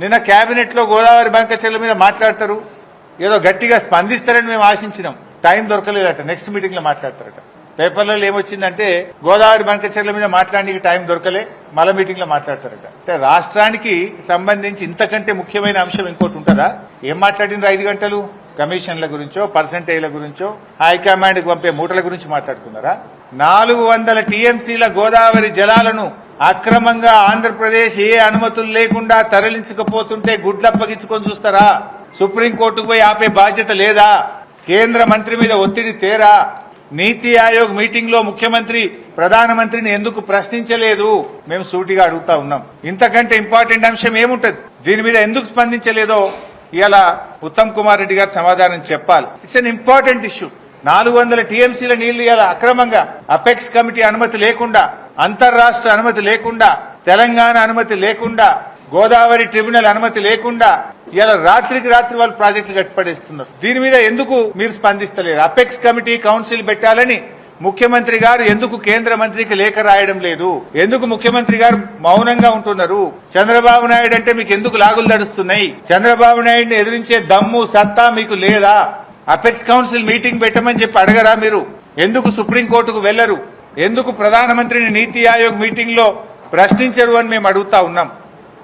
నిన్న క్యాబినెట్లో గోదావరి గోదావరి బంకచెర్ల మీద మాట్లాడతారు. ఏదో గట్టిగా స్పందిస్తారని మేము ఆశించినాం. టైం దొరకలేదట. నెక్స్ట్ మీటింగ్లో మాట్లాడతారట. పేపర్లలో ఏమొచ్చిందంటే గోదావరి బంకచెర్ల మీద మాట్లాడడానికి టైం దొరకలే మళ్ళీ మీటింగ్లో మాట్లాడతారట. అంటే రాష్ట్రానికి సంబంధించి ఇంతకంటే ముఖ్యమైన అంశం ఇంకోటి ఉంటుందా? ఏం మాట్లాడింది ఐదు గంటలు? కమిషన్ల గురించో పర్సంటేజ్ల గురించో హైకమాండ్ పంపే మూటల గురించి మాట్లాడుకున్నారా? నాలుగు వందల టీఎంసీల గోదావరి జలాలను అక్రమంగా ఆంధ్రప్రదేశ్ ఏ అనుమతులు లేకుండా తరలించకపోతుంటే గుడ్లప్పగించుకొని చూస్తారా? సుప్రీంకోర్టుకు పోయి ఆపే బాధ్యత లేదా? కేంద్ర మంత్రి మీద ఒత్తిడి తేరా? నీతి ఆయోగ్ మీటింగ్లో ముఖ్యమంత్రి ప్రధానమంత్రిని ఎందుకు ప్రశ్నించలేదు? మేము సూటిగా అడుగుతా ఉన్నాం. ఇంతకంటే ఇంపార్టెంట్ అంశం ఏముంటది? దీని మీద ఎందుకు స్పందించలేదో? ఇలా ఉత్తమ్ కుమార్ రెడ్డి గారు సమాధానం చెప్పాలి. ఇట్స్ అన్ ఇంపార్టెంట్ ఇష్యూ నాలుగు వందల టీఎంసీల నీళ్ళు ఇలా అక్రమంగా అపెక్స్ కమిటీ అనుమతి లేకుండా అంతర్రాష్ట్ర అనుమతి లేకుండా తెలంగాణ అనుమతి లేకుండా గోదావరి ట్రిబ్యునల్ అనుమతి లేకుండా ఇలా రాత్రికి రాత్రి వాళ్ళు ప్రాజెక్టులు కట్టిపడేస్తున్నారు. దీని మీద ఎందుకు మీరు స్పందిస్తలేరు? అపెక్స్ కమిటీ కౌన్సిల్ పెట్టాలని ముఖ్యమంత్రి గారు ఎందుకు కేంద్ర మంత్రికి లేఖ రాయడం లేదు? ఎందుకు ముఖ్యమంత్రి గారు మౌనంగా ఉంటున్నారు? చంద్రబాబు నాయుడు అంటే మీకు ఎందుకు లాగులు నడుస్తున్నాయి చంద్రబాబు నాయుడిని ఎదిరించే దమ్ము సత్తా మీకు లేదా? అపెక్స్ కౌన్సిల్ మీటింగ్ పెట్టమని చెప్పి అడగరా మీరు? ఎందుకు సుప్రీంకోర్టుకు వెళ్ళరు ఎందుకు ప్రధానమంత్రిని నీతి ఆయోగ్ మీటింగ్లో ప్రశ్నించరు అని మేము అడుగుతా ఉన్నాం.